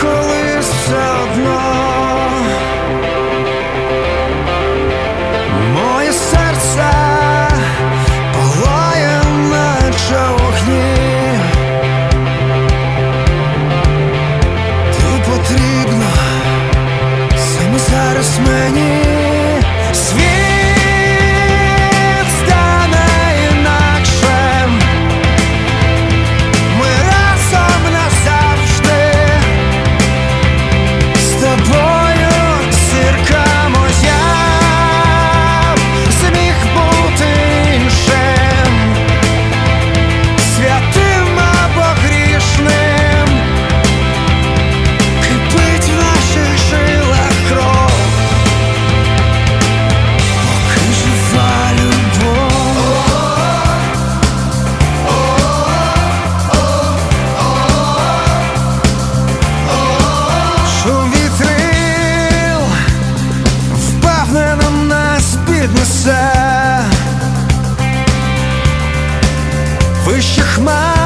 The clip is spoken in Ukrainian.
коли все одно моє серце палає наче вогні, то потрібно саме зараз мені. вище хмар.